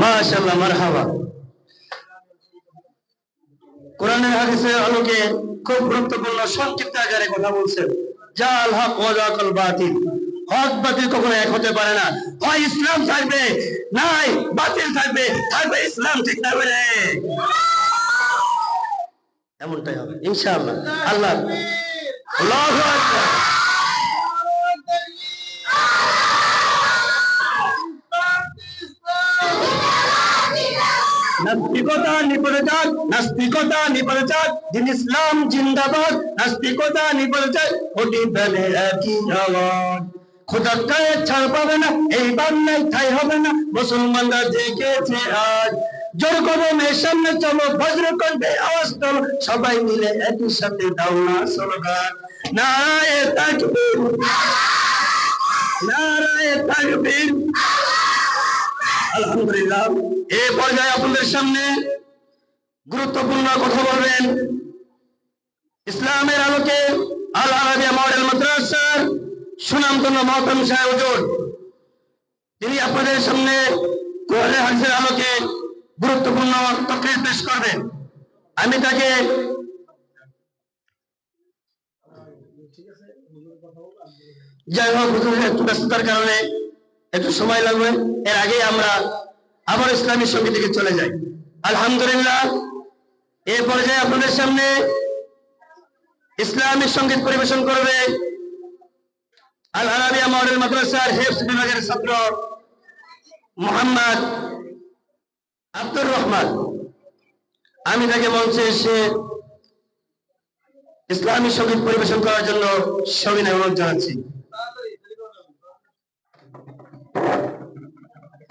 মাশাআল্লাহ, মারহাবা। কোরআনের হাদিসের আলোকে খুব গুরুত্বপূর্ণ সংক্ষিপ্ত আকারে কথা বলছেন। জাল হক ওয়াজাকাল বাতিল। হক বাতিল কখনো এক হতে পারে না। হয় ইসলাম থাকবে, নাই বাতিল থাকবে থাকবে ইসলাম, ঠিক থাকবে রে এমনটাই হবে, ইনশাআল্লাহ। আল্লাহ। আল্লাহু আকবার। নাস্তিকতা যাক নাস্তিকতা যাক দিন ইসলাম জিন্দাবাদ, নাস্তিকতা যাক ওটি একই আওয়াজ ছাড় পাবে না, এই বান্নায় ঠাই হবে না, মুসলমানরা আজ। জোর চলো, বজ্র আওয়াজ সবাই মিলে একই সাথে স্লোগান। নারায়ে তাকবীর নারায়ে তাকবীর। আলহামদুলিল্লাহ। এই পর্যায়ে আপনাদের সামনে গুরুত্বপূর্ণ কথা বলবেন। ইসলামের আলোকে আল আরাবিয়া মডেল মাদ্রাসার সুনামধন্য মহতম সাহেব হুজুর, তিনি আপনাদের সামনে কোরআনের হাদিসের আলোকে গুরুত্বপূর্ণ তকরির পেশ করবেন। আমি তাকে যাই হোক একটু ব্যস্ততার কারণে একটু সময় লাগবে। এর আগে আমরা আবার ইসলামী সংগীত দিকে চলে যাই। আলহামদুলিল্লাহ এই পর্যায়ে আপনাদের সামনে ইসলামী সংগীত পরিবেশন করবে আল আরাবিয়া মডেল মাদ্রাসার হেফস বিভাগের ছাত্র মোহাম্মদ আব্দুর রহমান। আমি তাকে মঞ্চে এসে ইসলামী সংগীত পরিবেশন করার জন্য সবিনয় অনুরোধ জানাচ্ছি।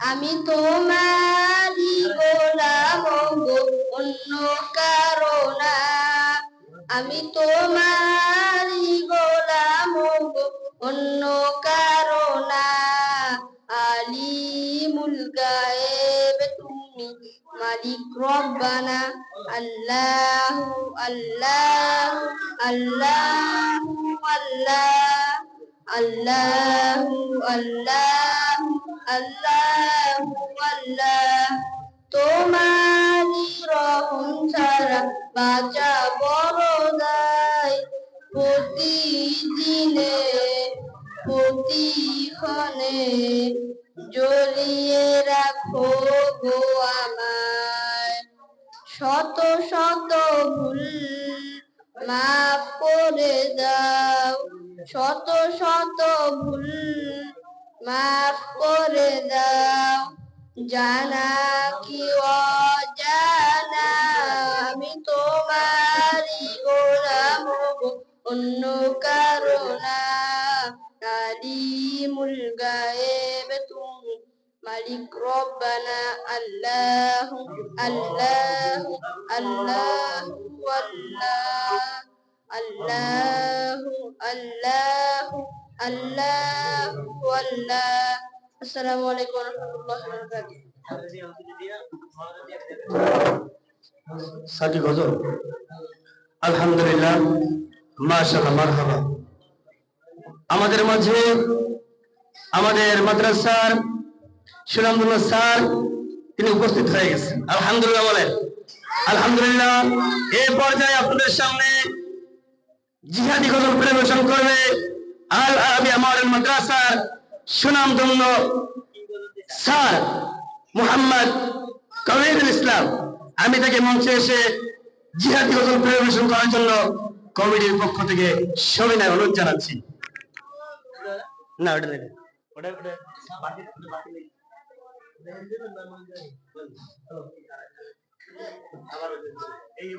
আমি তোমারি গোলাম গো অন্য কারণা আমি তোমারি গোলাম গো অন্য কারণা আলিমুল গায়েব, তুমি মালিক রব্বানা। আল্লাহু আল্লাহু আল্লাহু, আল্লাহ। আল্লাহু আল্লাহু আল্লাহু আল্লাহ তোমারি রহম ছাড়া বাঁচা বড় দায়। প্রতিদিনে প্রতিক্ষণে জড়িয়ে রাখো গো আমায়। শত শত ভুল মাফ করে দাও। শত শত ভুল মাফ করে দাও। জানা কি অজানা? আমি তোমারই গোলাম অন্য কারণা গায়েব তুমি مالك ربنا الله الله الله والله الله الله الله والله السلام عليكم ورحمة الله وبركاته সাথী গজল আলহামদুলিল্লাহ মাশাআল্লাহ মারহাবা আমাদের মাঝে আমাদের মাদ্রাসার সুনামদুল্লাহ স্যার, তিনি উপস্থিত হয়ে গেছেন। আলহামদুলিল্লাহ বলেন। আলহামদুলিল্লাহ এই পর্যায়ে আপনাদের সামনে জিহাদি গজল পরিবেশন করবে আল আরবিয়া মডেল মাদ্রাসার সুনামধন্য স্যার মোহাম্মদ কবিরুল ইসলাম। আমি তাকে মঞ্চে এসে জিহাদি গজল পরিবেশন করার জন্য কমিটির পক্ষ থেকে সবিনয় অনুরোধ জানাচ্ছি। না, ওটা ওটা ওটা এই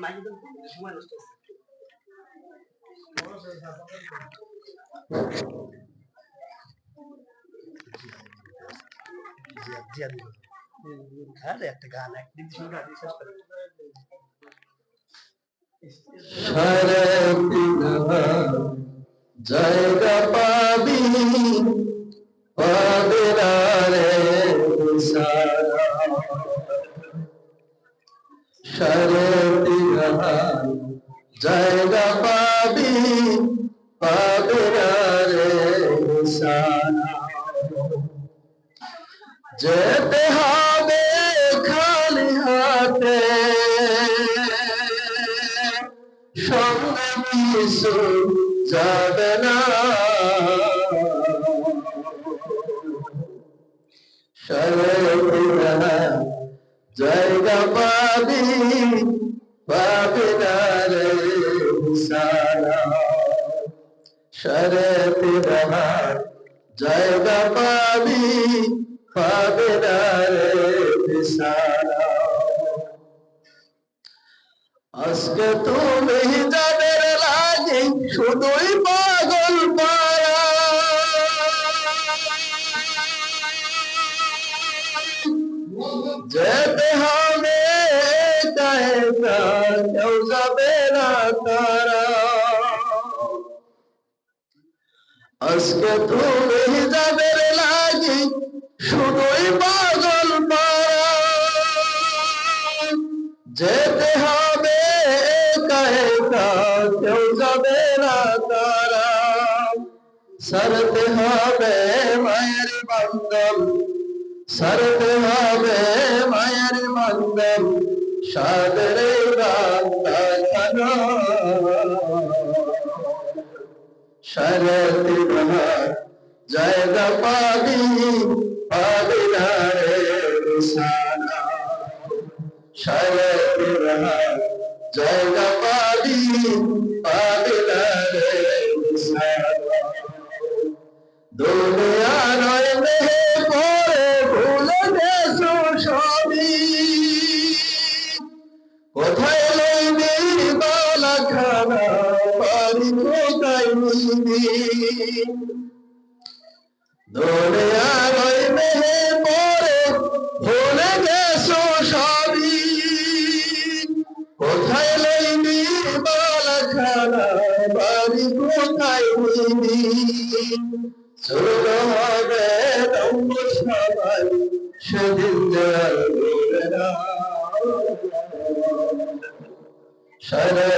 একটা গান একদিন শুনে জায়গা পাবি পাবিরারে সারে জায়গা পাবি পাবিরারে সারা। যেতে সাদরে বান্ধা শরত জায়গা পাবি পাবি না রে সারা শরত জায়গা পাবি পাবি না রে সারা দুনিয়া নয় নয় দেহে পরে ভুলে গেছো সবই। কোথায় লইবি বালা খানা বাড়ি, কোথায় ছোট হবে দম্ব সবাই, সেদিন সারা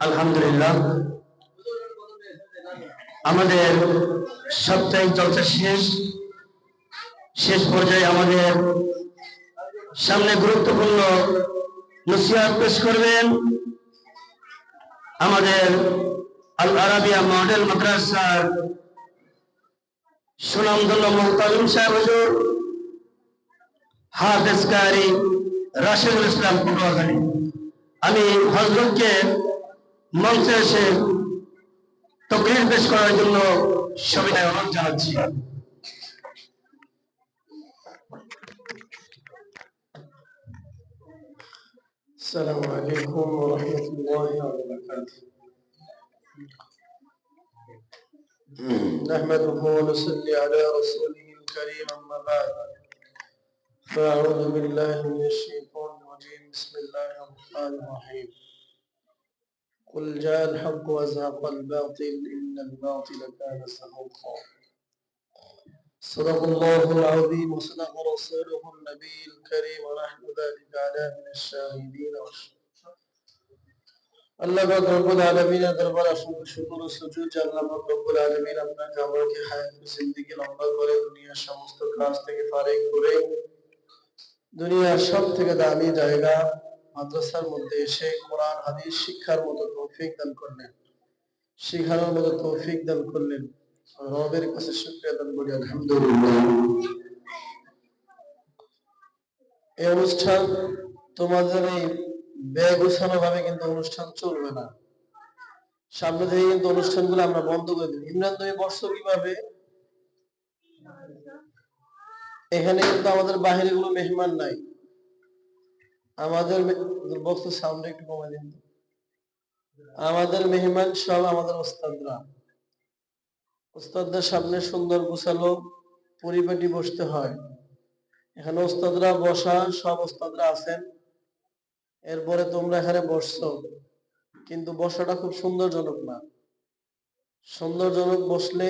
আলহামদুলিল্লাহ। আমাদের সাপ্তাহিক চর্চা শেষ। শেষ পর্যায়ে আমাদের সামনে গুরুত্বপূর্ণ নসিহাত পেশ করবেন। আমাদের আল আরাবিয়া মডেল মাদ্রাসার সুনামধন্য মোহতাজুম সাহেব হুজুর হাফেজ কারি রাশিদুল ইসলাম পটুয়াখালী আমি হজরতকে মঞ্চে এসে তকরির পেশ করার জন্য সবিনয় অনুরোধ জানাচ্ছি السلام عليكم ورحمة الله وبركاته نحمده ونصلي على رسوله الكريم أما بعد. فأعوذ بالله من الشيطان الرجيم. بسم الله الرحمن الرحيم. قل جاء الحق وزهق الباطل. إن الباطل كان زهوقا. صدق الله العظيم. وصدق رسوله النبي الكريم. ونحن ذلك على من الشاهدين. والشاهدين শিক্ষার মতো তৌফিক দান করলেন। শিখানোর মতো তৌফিক দান করলেন। রবের কাছে শুকরিয়া দান করি, আলহামদুলিল্লাহ। এই অনুষ্ঠান তোমাদের এই বেগুছানো ভাবে কিন্তু অনুষ্ঠান চলবে না। সামনে থেকে কিন্তু অনুষ্ঠানগুলো আমরা বন্ধ করে দিই ইমরান তুমি বসছো কীভাবে? এখানে কিন্তু আমাদের বাহিরে কোনো মেহমান নাই। আমাদের বক্স সাউন্ড একটু কমে দিন। আমাদের মেহমান সব আমাদের ওস্তাদরা। ওস্তাদদের সামনে সুন্দর গুছালো পরিপাটি বসতে হয়। এখানে ওস্তাদরা বসা, সব ওস্তাদরা আছেন। এরপরে তোমরা এখানে বসছো। কিন্তু বসাটা খুব সুন্দরজনক না। সুন্দরজনক বসলে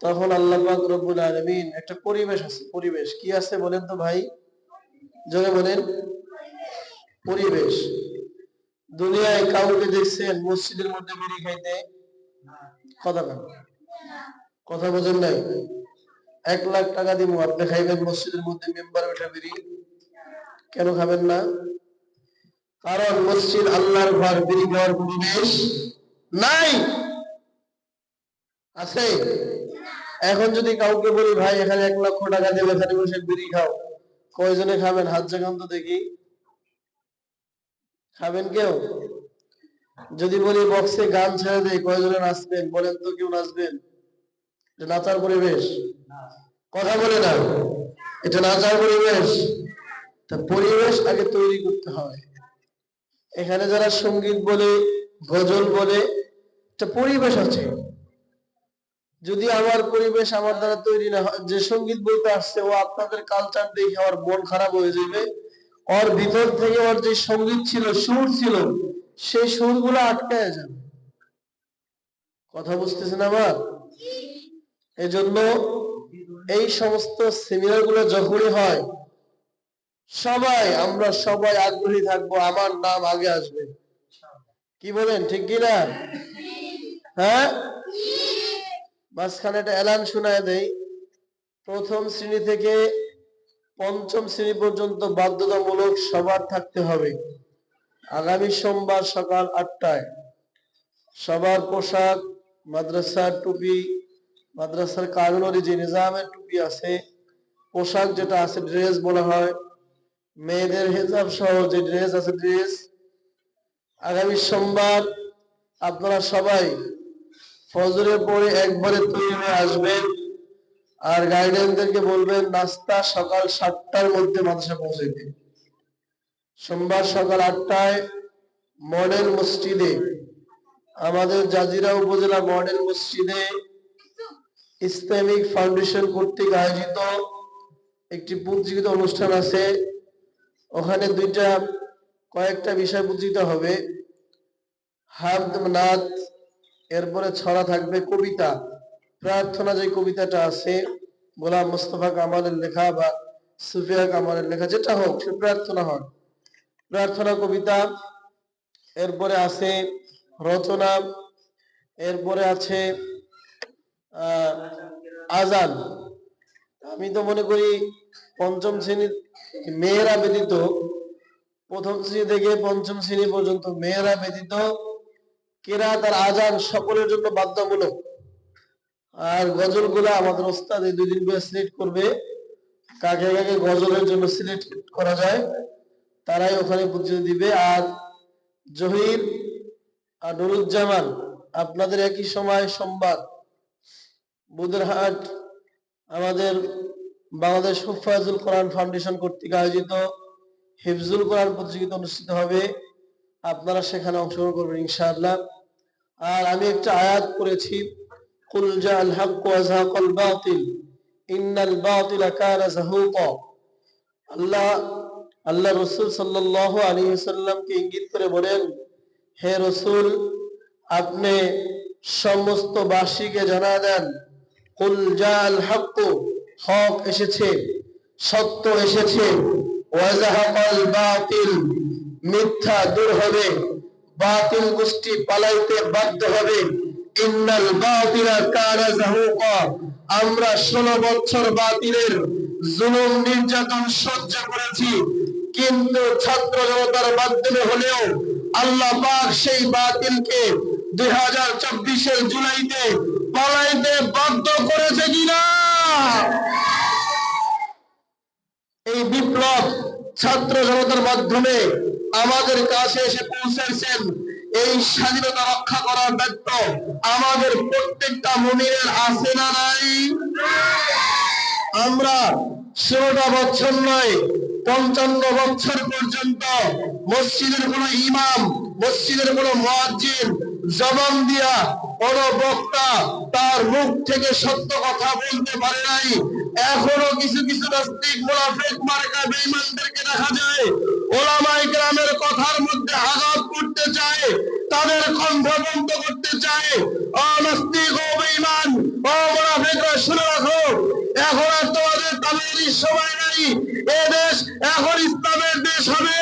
তখন আল্লাহ রব্বুল আলামিন একটা পরিবেশ আছে। পরিবেশ কি আছে বলেন তো ভাই? জোরে বলেন। পরিবেশ। দুনিয়ায় কাউকে দেখছেন মসজিদের মধ্যে বিড়ি খাইতে? কথা কেন। কথা বোঝেন নাই? এক লাখ টাকা দিব, আপনি খাইবেন মসজিদের মধ্যে মেম্বার ওঠা বিড়ি? কেন খাবেন না? কারণ মসজিদ আল্লাহর ঘর বিড়ি খাওয়ার পরিবেশ নাই। আছে? এখন যদি কাউকে বলি ভাই এখানে এক লক্ষ টাকা দেবে এখানে বসে বিড়ি খাও। কয়জনে খাবেন? হাত জাগান তো দেখি। খাবেন কেউ? যদি বলি বক্সে গান ছেড়ে দেয় কয়জনে নাচবেন? বলেন তো কেউ নাচবেন? এটা নাচার পরিবেশ। কথা বলে না এটা নাচার পরিবেশ। তা পরিবেশ আগে তৈরি করতে হয়। এখানে যারা সংগীত বলে গজল বলে, একটা পরিবেশ আছে। যদি আমার পরিবেশ আমার দ্বারা তৈরি না হয়, যে সংগীত বলতে আসছে, ও আপনাদের কালচার দেখে আমার মন খারাপ হয়ে যাবে। ওর ভিতর থেকে ওর যে সংগীত ছিল, সুর ছিল, সেই সুরগুলো আটকায় যাবে। কথা বুঝতেছেন আমার? এজন্য এই সমস্ত সিনিয়রগুলো যখনই হয় সবাই, আমরা সবাই আগ্রহী থাকব, আমার নাম আগে আসবে। কি বলেন, ঠিক কি না? হ্যাঁ? মাঝখানে একটা এলান শোনায় দেই। প্রথম শ্রেণি থেকে পঞ্চম শ্রেণি পর্যন্ত বাধ্যতামূলক সবার থাকতে হবে। আগামী সোমবার সকাল আটটায় সবার পোশাক, মাদ্রাসার টুপি, মাদ্রাসার কানুনের যে নিজামের টুপি আছে, পোশাক যেটা আছে, ড্রেস বলা হয় মেয়েদের হেজাব সহ যে ড্রেস আছে ড্রেস, আগামী সোমবার আপনারা সবাই ফজরের পরে একবারে তৈরি হয়ে আসবেন আর গাইডেনদেরকে বলবেন, নাস্তা সকাল সাতটার মধ্যে মাদ্রাসা পৌঁছে দিন। সোমবার সকাল আটটায় মডেল মসজিদে, আমাদের জাজিরা উপজেলা মডেল মসজিদে ইসলামিক ফাউন্ডেশন কর্তৃক আয়োজিত একটি প্রতিযোগিতা অনুষ্ঠান আছে। ওখানে দুইটা, কয়েকটা বিষয় প্রতিযোগিতা হবে। হামদ নাথ এরপরে ছড়া থাকবে কবিতা। প্রার্থনা যে কবিতাটা আছে, গোলাম মোস্তফা কামালের লেখা বা সুফিয়া কামালের লেখা, যেটা হোক, সে প্রার্থনা হয়। প্রার্থনা কবিতা, এরপরে আছে রচনা, এরপরে আছে আজান। আমি তো মনে করি পঞ্চম শ্রেণির মেয়েরা ব্যতীত, প্রথম শ্রেণি থেকে পঞ্চম শ্রেণি পর্যন্ত মেয়েরা ব্যতীত কেরাত আর আজান সকলের জন্য বাধ্যতামূলক? আর গজলগুলা আমাদের ওস্তাদ এই দুই দিন করে সিলেক্ট করবে। কাকে কাকে গজলের জন্য সিলেক্ট করা যায়, তারাই ওখানে প্রতিযোগিতা দিবে। আর জহির আর নুরুজ্জামান, আপনাদের একই সময় সোমবার বুধরহাট আমাদের বাংলাদেশ হুফাজুল কোরআন ফাউন্ডেশন কর্তৃক আয়োজিত হিফজুল কোরআন প্রতিযোগিতা অনুষ্ঠিত হবে। আপনারা সেখানে অংশগ্রহণ করবেন ইনশাআল্লাহ। আর আমি একটা আয়াত করেছি কুল জাআল হক ওয়া যাহাকাল বাতিল, ইন্নাল বাতিলা কানা যাহুকা আল্লাহ আল্লাহ রসুল সাল্লাল্লাহু আলাইহি ওয়াসাল্লামকে ইঙ্গিত করে বলেন, হে রসুল, আপনি সমস্ত বাসীকে জানা দেন হক এসেছে, সত্য এসেছে, ওয়াজাহাকাল বাতিল, মিথ্যা দূর হবে, বাতিল গোষ্ঠী পালাইতে বাধ্য হবে, ইন্নাল বাতিলা কানা জাহুকা, আমরা ষোলো বছর বাতিলের জুলুম নির্যাতন সহ্য করেছি, কিন্তু ছাত্র জনতার মাধ্যমে হলেও আল্লাহ পাক সেই বাতিলকে দুই হাজার জুলাইতে পালাইতে বাধ্য করেছে কিনা? এই বিপ্লব ছাত্র জনতার মাধ্যমে আমাদের কাছে এসে পৌঁছেছেন। এই স্বাধীনতা রক্ষা করার দায়িত্ব আমাদের প্রত্যেকটা মমিনের আছে না নাই? আমরা ষোলোটা বছর নয়, পঞ্চান্ন বছর পর্যন্ত মসজিদের কোন ইমাম, মসজিদের কোন মুয়াজ্জিন জবান দিয়া কোন বক্তা তার মুখ থেকে সত্য কথা বলতে পারে নাই। এখনও কিছু কিছু নাস্তিক, মুনাফিক, মার্কা, বেঈমানদেরকে দেখা যায় ওলামায়ে গ্রামের কথার মধ্যে আঘাত করতে চায়, তাদের কণ্ঠ বন্ধ করতে চায়। ও নাস্তিক, ও বেঈমান, ও মুনাফিকরা শুনে রাখো, এখন আর তোমাদের তাবেরি সময় নাই। এ দেশ এখন ইসলামের দেশ হবে,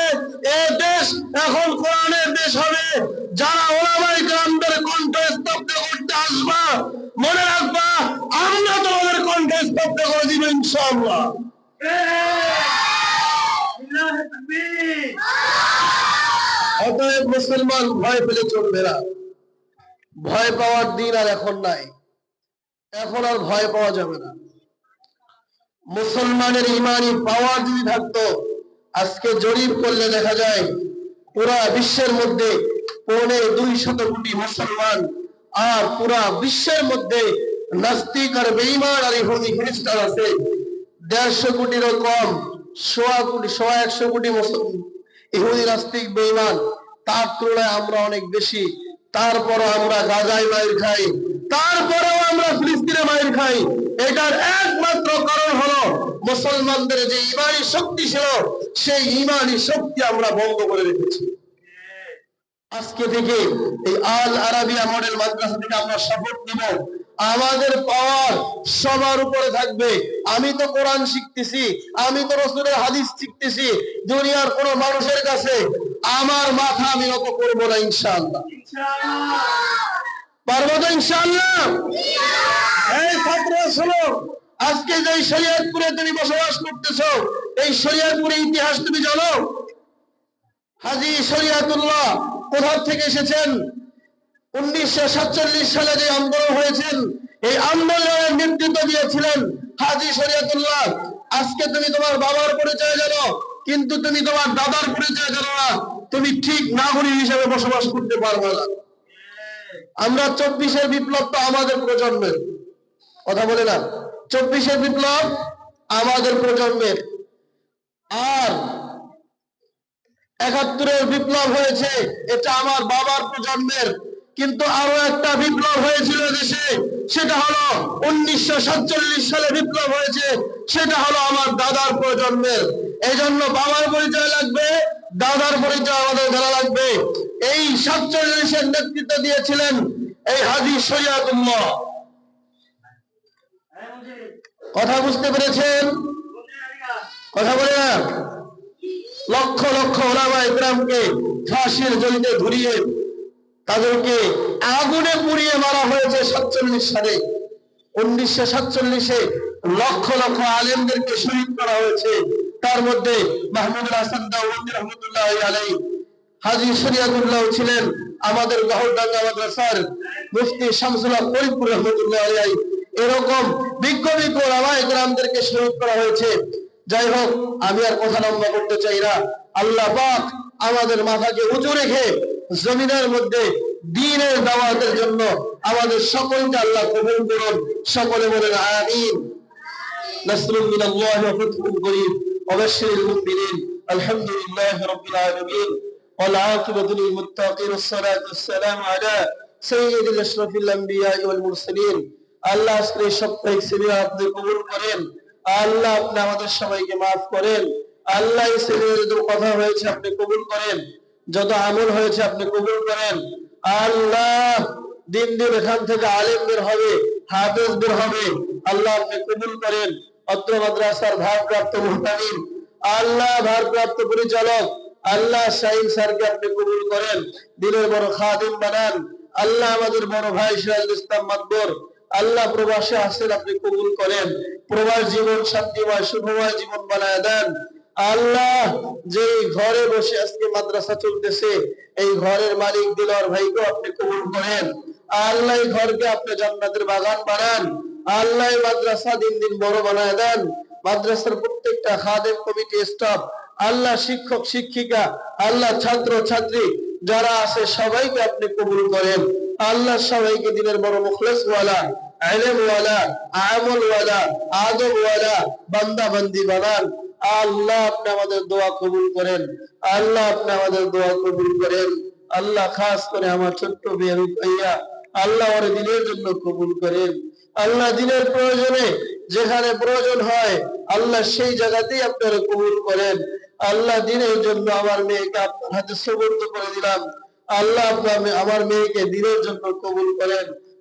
এ দেশ এখন কোরআনের দেশ হবে। যারা ওলামাই আসবা, মনে রাখবা, আমরা তোমাদের কণ্ঠ স্তব্ধ করে দিব, ইনশাআল্লাহ। অতএব মুসলমান ভয় পেলে চলবে না। ভয় পাওয়ার দিন আর এখন নাই। এখন আর ভয় পাওয়া যাবে না। মুসলমানের ইমানি পাওয়ার যদি থাকতো, আজকে জরিপ করলে দেখা যায়, পুরা বিশ্বের মধ্যে পৌনে দুই শত কোটি মুসলমান আর পুরা বিশ্বের মধ্যে নাস্তিক আর বেইমান আর ইহুদি খ্রিস্টান আছে। দেড়শো কোটিরও কম, সোয়া কোটি, সোয়া একশো কোটি মুসলমান ইহুদি নাস্তিক বেইমান তার তুলনায় আমরা অনেক বেশি। তারপরও আমরা গাজায় মায়ের খাই, তারপরেও আমরা ফিলিস্তিনে মায়ের খাই। এটার একমাত্র কারণ হলো মুসলমানদের যে ইমানি শক্তি ছিল, সেই ইমানি শক্তি আমরা বন্ধ করে রেখেছি। আজকে থেকে এই আল আরাবিয়া মডেল মাদ্রাসা থেকে আমরা শপথ নিব। আমাদের পাওয়ার সবার উপরে থাকবে। আমি তো কোরআন শিখতেছি, আমি তো রসুলের হাদিস শিখতেছি, দুনিয়ার কোন মানুষের কাছে আমার মাথা আমি নত করব না, ইনশাআল্লাহ। পারব তো, ইনশাআল্লাহ? এই ছাত্র শোনো আজকে যে শরিয়তপুরে তুমি বসবাস করতেছো, এই শরিয়তপুরের ইতিহাস তুমি জানো? হাজি শরিয়াতুল্লাহ কোথা থেকে এসেছেন। উনিশশো সাতচল্লিশ সালে যে আন্দোলন হয়েছেন এই আন্দোলনের নেতৃত্ব দিয়েছিলেন হাজি শরিয়াতুল্লাহ। আজকে তুমি তোমার বাবার পরিচয় জানো, কিন্তু তুমি তোমার দাদার পরিচয় জানো না। তুমি ঠিক নাগরিক হিসেবে বসবাস করতে পারবে না। আমরা চব্বিশের বিপ্লব তো আমাদের প্রজন্মের। কথা বলে না। চব্বিশের বিপ্লব আমাদের প্রজন্মের। আর একাত্তরের বিপ্লব হয়েছে, এটা আমার বাবার প্রজন্মের। কিন্তু আরও একটা বিপ্লব হয়েছিল দেশে, সেটা হলো উনিশশো সাতচল্লিশ সালে বিপ্লব হয়েছে, সেটা হলো আমার দাদার প্রজন্মের। এই জন্য বাবার পরিচয় লাগবে, দাদার পরিচয় আমাদের জানা লাগবে। এই সাতচল্লিশের নেতৃত্ব দিয়েছিলেন এই হাজি সৈয়াদুল্লাহ কথা বুঝতে পেরেছেন? কথা বলে না? লক্ষ লক্ষ ওলামা ইকরামকে ফাঁসির জড়িতে ধরিয়ে তাদেরকে আগুনে পুড়িয়ে মারা হয়েছে সাতচল্লিশ সালে। উনিশশো সাতচল্লিশে লক্ষ লক্ষ আলেমদেরকে শহীদ করা হয়েছে। তার মধ্যে মাহমুদুল হাসান দাউদ রহমতুল্লাহ আলাই হাজি ছিলেন আমাদের গহরডাঙ্গা মাদ্রাসার মুফতি শামসুল্লাহ ফরিদপুর রহমতুল্লাহ আলাই এরকম বিজ্ঞ বিজ্ঞ রামায় গ্রামদেরকে শহীদ করা হয়েছে। যাই হোক আমি আর কথা লম্বা করতে চাই না আল্লাহ পাক আমাদের মাথাকে উঁচু রেখে জমিনের মধ্যে দিনের দাওয়াতের জন্য আমাদের সকলকে আল্লাহ কবুল করুন সকলে বলেন আমিন نصر من الله وفتح قريب وبشر المؤمنين الحمد لله رب العالمين والعاقبة للمتقين والصلاة والسلام على سيد الأشرف الأنبياء والمرسلين আল্লাহ আজকে এই সাপ্তাহিক সেমিনার আপনি কবুল করেন আল্লাহ আপনি আমাদের সবাইকে মাফ করেন। আল্লাহ যত কথা হয়েছে আপনি কবুল করেন। যত আমল হয়েছে আপনি কবুল করেন। আল্লাহ দিন দিন এখান থেকে আলেম বের হবে হাফেজ বের হবে। আল্লাহ আপনি কবুল করেন। অত্র মাদ্রাসার ভারপ্রাপ্ত মুহতামিম আল্লাহ ভারপ্রাপ্ত পরিচালক। আল্লাহ শাহিন স্যারকে আপনি কবুল করেন। দিনের বড় খাদিম বানান। আল্লাহ আমাদের বড় ভাই সিরাজুল ইসলাম মাদবর আল্লাহ প্রবাসে আসেন, আপনি কবুল করেন। প্রবাস জীবন শান্তিময়, শুভময় জীবন বানায় দেন। আল্লাহ যে ঘরে বসে আজকে মাদ্রাসা চলতেছে, এই ঘরের মালিক দিলর ভাইকে আপনি কবুল করেন। আল্লাহ ঘরকে আপনি জান্নাতের বাগান বানান। আল্লাহ মাদ্রাসা দিন দিন বড় বানায় দেন। মাদ্রাসার প্রত্যেকটা খাদেম, কমিটি, স্টাফ, আল্লাহ শিক্ষক, শিক্ষিকা, আল্লাহ ছাত্র, ছাত্রী, যারা আছে, সবাইকে আপনি কবুল করেন। আল্লাহ সবাইকে দিনের বড় মুখলেস ওয়ালা বান্দা বানান আল্লাহ আপনি আমাদের দোয়া কবুল করেন আল্লাহ আপনি আমাদের দোয়া কবুল করেন আল্লাহ খাস করে আমার ছোট্ট মেয়ে আল্লাহ ওর দিনের জন্য কবুল করেন আল্লাহ দিনের প্রয়োজনে যেখানে প্রয়োজন হয় আল্লাহ সেই জায়গাতেই আপনারা কবুল করেন আল্লাহ দিনের জন্য আমার মেয়েকে আপনার হাতে সুবর্দ করে দিলাম আল্লাহ আপনি আমার মেয়েকে দিনের জন্য কবুল করেন